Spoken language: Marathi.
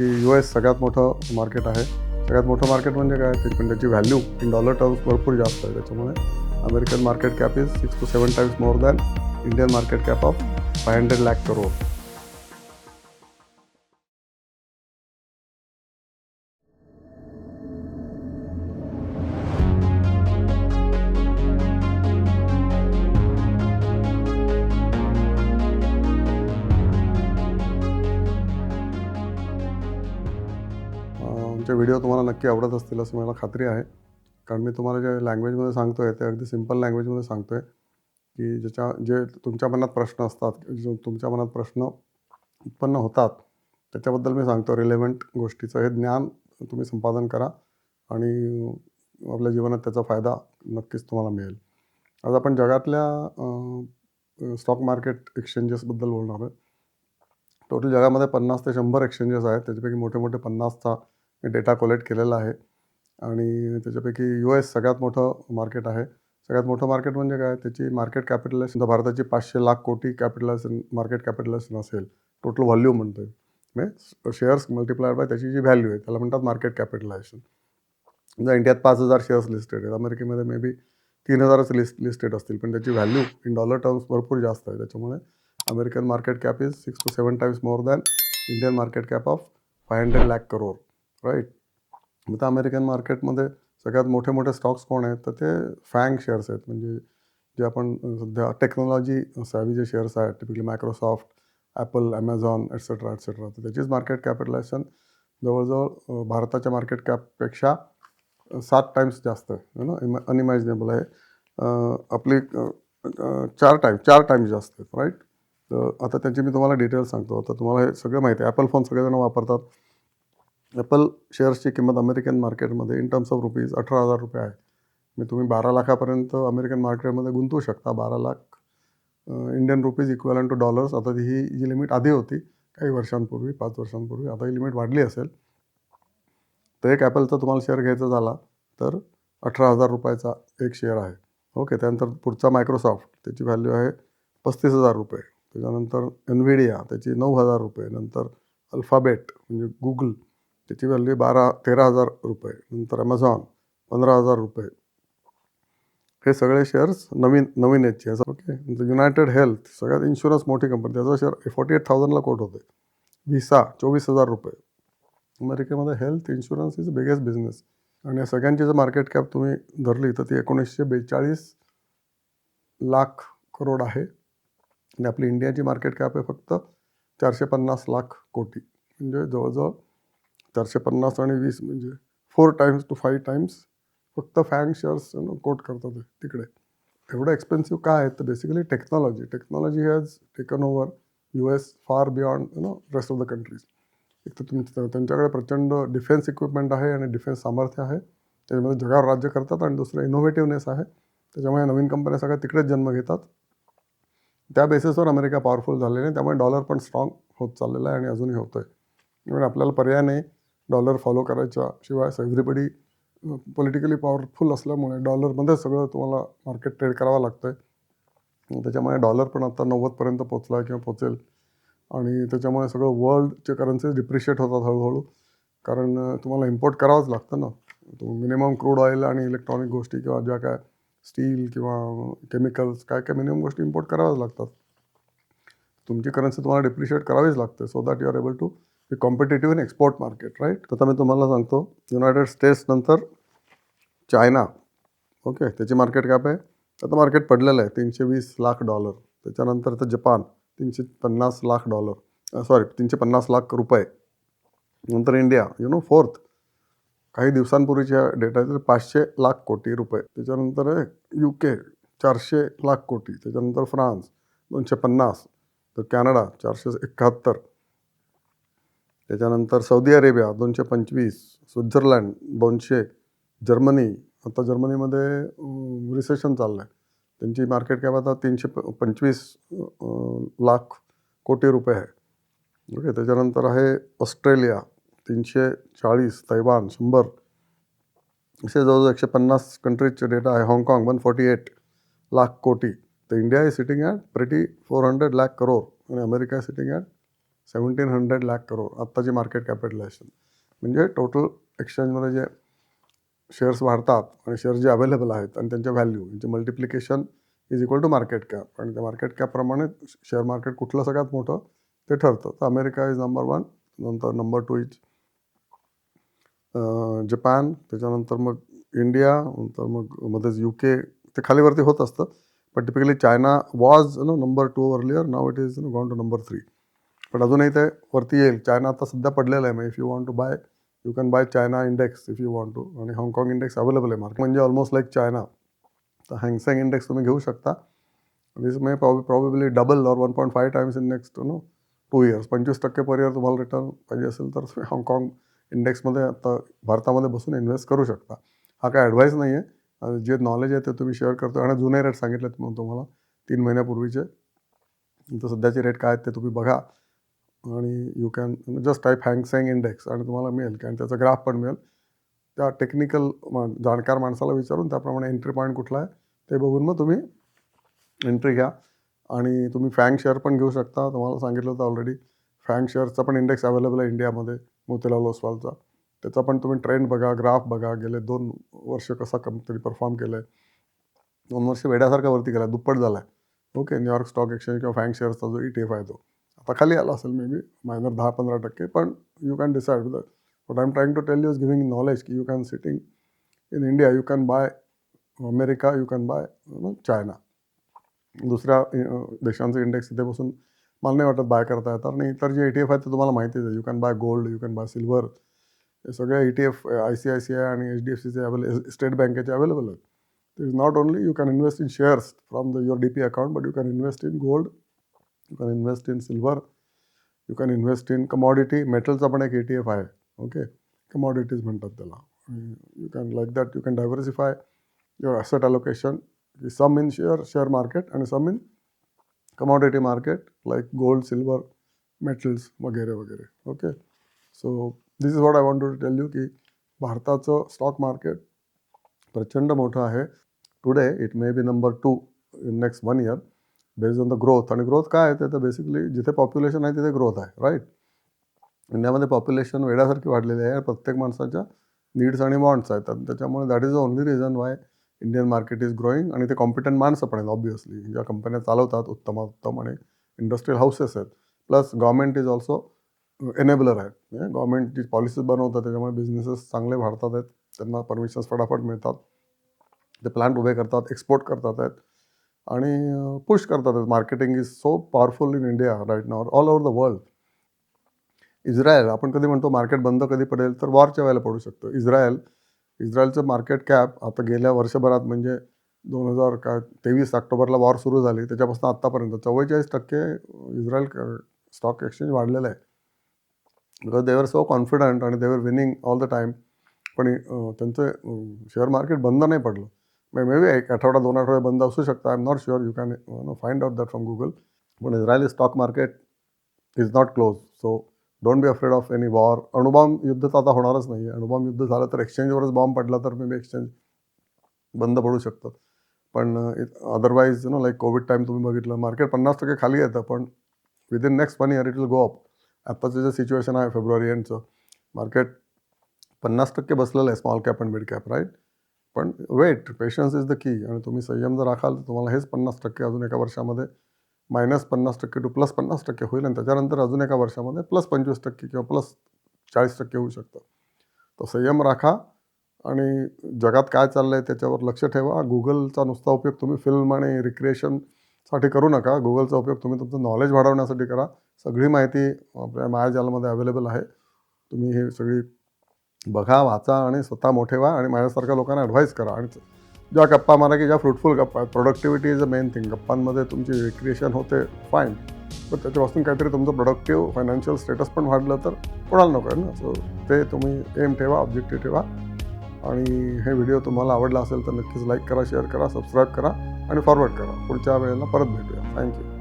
यू एस सगळ्यात मोठं मार्केट आहे. सगळ्यात मोठं मार्केट म्हणजे काय? ते पण त्याची व्हॅल्यू इन डॉलर टर्म्स भरपूर जास्त आहे त्याच्यामुळे. American market cap is six to seven times more than Indian market cap of five hundred lakh crore आमचे व्हिडिओ तुम्हाला नक्की आवडत असतील असं मला खात्री आहे. कारण मी तुम्हाला जे लँग्वेजमध्ये सांगतो आहे ते अगदी सिंपल लँग्वेजमध्ये सांगतो आहे की ज्याच्या जे तुमच्या मनात प्रश्न असतात जो तुमच्या मनात प्रश्न उत्पन्न होतात त्याच्याबद्दल मी सांगतो. रिलेव्हंट गोष्टीचं हे ज्ञान तुम्ही संपादन करा आणि आपल्या जीवनात त्याचा फायदा नक्कीच तुम्हाला मिळेल. आज आपण जगातल्या स्टॉक मार्केट एक्सचेंजेसबद्दल बोलणार आहे टोटल जगामध्ये पन्नास ते शंभर एक्सचेंजेस आहेत. त्याच्यापैकी मोठे मोठे पन्नासचा डेटा कलेक्ट केलेला आहे. आणि त्याच्यापैकी यू एस सगळ्यात मोठं मार्केट आहे. सगळ्यात मोठं मार्केट म्हणजे काय? त्याची मार्केट कॅपिटलायझेशन भारताची पाचशे lakh crore capitalization market capitalization असेल. टोटल व्हॉल्यूम म्हणतोय. म्हणजे शेअर्स मल्टिप्लायड बाय त्याची जी व्हॅल्यू आहे त्याला म्हणतात मार्केट कॅपिटलायझेशन समजा इंडियात पाच हजार शेअर्स लिस्टेड आहेत. अमेरिकेमध्ये मे बी तीन हजारच लिस्ट लिस्टेड असतील. पण त्याची व्हॅल्यू इन डॉलर टर्म्स भरपूर जास्त आहे. त्याच्यामुळे American market cap is six to seven times more than Indian market cap of five hundred lakh crore right मग तर अमेरिकन मार्केटमध्ये सगळ्यात मोठे मोठे स्टॉक्स कोण आहेत? तर ते फँग शेअर्स आहेत. म्हणजे जे आपण सध्या टेक्नॉलॉजी सॅवी जे शेअर्स आहेत typically Microsoft Apple Amazon etcetera etcetera तर त्याचीच मार्केट कॅपिटलायझेशन जवळजवळ भारताच्या मार्केट कॅपपेक्षा सात टाईम्स जास्त आहे. ना इम अनइमॅजिनेबल आहे. आपली चार टाईम चार टाईम्स जास्त आहेत. राईट तर आता त्यांची मी तुम्हाला डिटेल्स सांगतो. आता तुम्हाला हे सगळं माहिती आहे. ॲपल फोन सगळेजण वापरतात. ॲपल शेअर्सची किंमत अमेरिकन मार्केटमध्ये इन टर्म्स ऑफ रुपीज अठरा हजार रुपये आहे. मी तुम्ही बारा लाखापर्यंत अमेरिकन मार्केटमध्ये गुंतवू शकता. बारा lakh Indian rupees equal to dollars आता ही जी लिमिट आधी होती काही वर्षांपूर्वी पाच वर्षांपूर्वी आता ही लिमिट वाढली असेल. तर एक ॲपलचा तुम्हाला शेअर घ्यायचा झाला तर अठरा हजार रुपयाचा एक शेअर आहे. ओके त्यानंतर पुढचा मायक्रोसॉफ्ट त्याची व्हॅल्यू आहे पस्तीस हजार रुपये. त्याच्यानंतर एनव्हिडिया त्याची नऊ हजार रुपये. नंतर अल्फाबेट म्हणजे गुगल त्याची व्हॅल्यू बारा तेरा हजार रुपये नंतर ॲमेझॉन पंधरा हजार रुपये. हे सगळे शेअर्स नवीन नवीन याचे असं ओके नंतर युनायटेड हेल्थ सगळ्यात इन्शुरन्स मोठी कंपनी त्याचा शेअर फॉर्टी एट थाउजंडला कोट होते. व्हिसा चोवीस हजार रुपये. अमेरिकेमध्ये health insurance is biggest business आणि या सगळ्यांची जर मार्केट कॅप तुम्ही धरली तर ती एकोणीसशे बेचाळीस लाख करोड आहे. आणि आपली इंडियाची मार्केट कॅप आहे फक्त चारशे पन्नास लाख कोटी. म्हणजे जवळजवळ चारशे पन्नास आणि वीस म्हणजे four times to five times फक्त फॅंग शेअर्स कोट करतात ते तिकडे. एवढं एक्सपेन्सिव्ह काय आहे? तर basically technology technology has taken over U S far beyond you know rest of the countries एक तर तुम त्यांच्याकडे प्रचंड डिफेन्स इक्विपमेंट आहे आणि डिफेन्स सामर्थ्य आहे. त्याच्यामध्ये जगावर राज्य करतात आणि दुसरं इनोव्हेटिव्हनेस आहे. त्याच्यामुळे नवीन कंपन्या सगळ्या तिकडेच जन्म घेतात. त्या बेसिसवर अमेरिका पॉवरफुल झालेली आहे. त्यामुळे डॉलर पण स्ट्रॉंग होत चाललेला आहे आणि अजूनही होतो आहे आपल्याला पर्याय नाही. डॉलर फॉलो करायच्या शिवाय एव्हरीबडी पॉलिटिकली पॉवरफुल असल्यामुळे डॉलरमध्ये सगळं तुम्हाला मार्केट ट्रेड करावं लागतं आहे त्याच्यामुळे डॉलर पण आता नव्वदपर्यंत पोचला आहे किंवा पोचेल आणि त्याच्यामुळे सगळं वर्ल्डचे करन्सीज डिप्रिशिएट होतात हळूहळू. कारण तुम्हाला इम्पोर्ट करावंच लागतं ना. तो मिनिमम क्रूड ऑइल आणि इलेक्ट्रॉनिक गोष्टी किंवा ज्या काय स्टील किंवा केमिकल्स काय काय मिनिमम गोष्टी इम्पोर्ट कराव्याच लागतात. तुमची करन्सी तुम्हाला डिप्रिशिएट करावीच लागते. So that you are able to competitive in export market right आता मी तुम्हाला सांगतो युनायटेड स्टेट्स नंतर चायना ओके त्याची मार्केट कॅप आहे. आता मार्केट पडलेलं आहे तीनशे वीस लाख डॉलर त्याच्यानंतर तर जपान तीनशे पन्नास लाख डॉलर सॉरी तीनशे पन्नास लाख रुपये. नंतर इंडिया यु नो फोर्थ काही दिवसांपूर्वीच्या डेटा आहे तर पाचशे लाख कोटी रुपये. त्याच्यानंतर यू के चारशे लाख कोटी. त्याच्यानंतर फ्रान्स दोनशे पन्नास तर कॅनडा चारशे एकाहत्तर. त्याच्यानंतर सौदी अरेबिया दोनशे पंचवीस स्वित्झर्लंड दोनशे जर्मनी. आता जर्मनीमध्ये रिसेशन चाललं आहे त्यांची मार्केट कॅप आता तीनशे प पंचवीस लाख कोटी रुपये आहे. ओके त्याच्यानंतर आहे ऑस्ट्रेलिया तीनशे चाळीस तैवान शंभर. असे जवळजवळ एकशे पन्नास कंट्रीजचे डेटा आहे. हाँगकाँग वन फॉर्टी एट लाख कोटी. तर India is sitting at pretty four hundred lakh crore आणि America is sitting at seventeen hundred lakh crore आत्ताची मार्केट कॅपिटलायझेशन म्हणजे टोटल एक्सचेंजमध्ये जे शेअर्स वाढतात आणि शेअर्स जे अवेलेबल आहेत आणि त्यांच्या व्हॅल्यू यांचे multiplication is equal to market cap आणि त्या मार्केट कॅपप्रमाणे शेअर मार्केट कुठलं सगळ्यात मोठं ते ठरतं. तर अमेरिका इज नंबर वन नंतर नंबर टू इज जपान त्याच्यानंतर मग इंडिया नंतर मग मध्येच यू के ते खालीवरती होत असतं. पण typically China was no number two earlier now it is gone to number three पण अजूनही ते वरती येईल. चायना आता सध्या पडलेलं आहे. मग if you want to buy you can buy China index if you want to आणि हाँगकाँग इंडेक्स अवेलेबल आहे. मार्केट म्हणजे ऑलमोस्ट लाईक चायना तर हँगसेंग इंडेक्स तुम्ही घेऊ शकता. This may probably double or one point five times in next no two years पंचवीस टक्के पर इयर तुम्हाला रिटर्न पाहिजे असेल तर तुम्ही हाँगकाँग इंडेक्समध्ये आता भारतामध्ये बसून इन्व्हेस्ट करू शकता. हा काय ॲडवाईस नाही आहे जे नॉलेज आहे ते तुम्ही शेअर करतो. आणि जुने रेट सांगितलेत मग तुम्हाला तीन महिन्यापूर्वीचे. तर सध्याचे रेट काय आहेत ते तुम्ही बघा. आणि you can just type Hang Seng index आणि तुम्हाला मिळेल कारण त्याचा ग्राफ पण मिळेल. त्या टेक्निकल जाणकार माणसाला विचारून त्याप्रमाणे एंट्री पॉईंट कुठला आहे ते बघून मग तुम्ही एंट्री घ्या. आणि तुम्ही फँग शेअर पण घेऊ शकता. तुम्हाला सांगितलं होतं ऑलरेडी फँग शेअरचा पण इंडेक्स अवेलेबल आहे इंडियामध्ये मोतीलाल ओसवालचा. त्याचा पण तुम्ही ट्रेंड बघा ग्राफ बघा गेले दोन वर्ष कसा कंपनी परफॉर्म केलं आहे दोन वर्ष वेड्यासारखा वरती गेला दुप्पट झाला आहे ओके न्यूयॉर्क स्टॉक एक्सचेंज किंवा फँग शेअर्सचा जो ई टी एफ आहे तो. आता खाली आला असेल मे बी मायनर दहा पंधरा टक्के पण you can decide that what I am trying to tell you is giving knowledge की you can sitting in India you can buy America you can buy China दुसऱ्या देशांचे इंडेक्स तिथे बसून मला नाही वाटत बाय करता येतात आणि इतर जे ई टी एफ आहेत ते तुम्हाला माहितीच आहे. You can buy gold you can buy silver हे सगळे E T F I C I C I आणि एच डी एफ सीचे अवेले स्टेट बँकेचे अवेलेबल आहेत. It is not only you can invest in shares from the your D P account but you can invest in gold you can invest in silver you can invest in commodity मेटलचा पण एक ए टी एफ आहे. ओके कमॉडिटीज म्हणतात त्याला. You can like that you can diversify your asset allocation some in share share market आणि some in commodity market like gold silver metals वगैरे वगैरे. Okay so this is what I want to tell you की भारताचं स्टॉक मार्केट प्रचंड मोठं आहे. Today it may be number two in next one year based on the growth आणि ग्रोथ काय आहे? ते तर बेसिकली जिथे पॉप्युलेशन आहे तिथे ग्रोथ आहे राईट इंडियामध्ये पॉप्युलेशन वेड्यासारखी वाढलेली आहे. प्रत्येक माणसाच्या नीड्स आणि वॉन्ट्स आहेत. त्याच्यामुळे that is the only reason why Indian market is growing आणि ते कॉम्पिटंट माणसं पण आहेत ऑब्वियसली ज्या कंपन्या चालवतात उत्तमोत्तम आणि इंडस्ट्रियल हाऊसेस आहेत. Plus government is also enabler आहे गव्हर्मेंट जी पॉलिसीज बनवतात त्याच्यामुळे बिझनेसेस चांगले वाढतात आहेत. त्यांना परमिशन्स फटाफट मिळतात. ते प्लांट उभे करतात एक्सपोर्ट करतात आहेत. आणि पुश करतात. Marketing is so powerful in India right nor all over the world Israel आपण कधी म्हणतो मार्केट बंद कधी पडेल तर वॉरच्या वेळेला पडू शकतो. इस्रायल इस्रायलचं मार्केट कॅप आता गेल्या वर्षभरात म्हणजे दोन हजार का तेवीस ऑक्टोबरला वॉर सुरू झाली. त्याच्यापासून आत्तापर्यंत चव्वेचाळीस टक्के इस्रायल स्टॉक एक्सचेंज वाढलेलं आहे. बिकॉज देवर सो कॉन्फिडंट आणि they're winning all the time पण त्यांचं शेअर मार्केट बंद नाही पडलं. मे मे बी एक आठवडा दोन आठवडे बंद असू शकतं. I am not sure you can know find out that from Google पण Israeli stock market is not close so don't be afraid of any war अणुबॉम्ब युद्ध तर आता होणारच नाही आहे अणुबॉम्ब युद्ध झालं तर एक्सचेंजवरच बॉम्ब पडला तर मे बी एक्सचेंज बंद पडू शकतं. पण otherwise no like Covid time तुम्ही बघितलं मार्केट पन्नास टक्के खाली येतं. पण within next one year it will go up आत्ताचं जे सिच्युएशन आहे फेब्रुवारी एंडचं मार्केट पन्नास टक्के बसलेलं आहे small cap and mid cap right पण wait patience is the key आणि तुम्ही संयम जर राखाल तर तुम्हाला हेच पन्नास टक्के अजून एका वर्षामध्ये मायनस पन्नास टक्के टू प्लस पन्नास टक्के होईल आणि त्याच्यानंतर अजून एका वर्षामध्ये प्लस पंचवीस टक्के किंवा प्लस चाळीस टक्के होऊ शकतं. तर संयम राखा आणि जगात काय चाललं आहे त्याच्यावर लक्ष ठेवा. गुगलचा नुसता उपयोग तुम्ही फिल्म आणि रिक्रिएशनसाठी करू नका. गुगलचा उपयोग तुम्ही तुमचं नॉलेज वाढवण्यासाठी करा. सगळी माहिती आपल्या मायाजालमध्ये अवेलेबल आहे. तुम्ही हे सगळी बघा वाचा आणि स्वतः मोठे व्हा आणि माझ्यासारख्या लोकांना ॲडवाईस करा. आणि ज्या गप्पा मारा की ज्या फ्रुटफुल गप्पा आहेत productivity is a main thing गप्पांमध्ये तुमची रिक्रिएशन होते फाईन पण त्याच्यापासून काहीतरी तुमचं प्रोडक्टिव्ह फायनान्शियल स्टेटस पण वाढलं तर कोणाला नको आहे ना? सो ते तुम्ही एम ठेवा ऑब्जेक्टिव्ह ठेवा. आणि हे व्हिडिओ तुम्हाला आवडला असेल तर नक्कीच लाईक करा शेअर करा सबस्क्राईब करा आणि फॉरवर्ड करा. पुढच्या वेळेला परत भेटूया. थँक्यू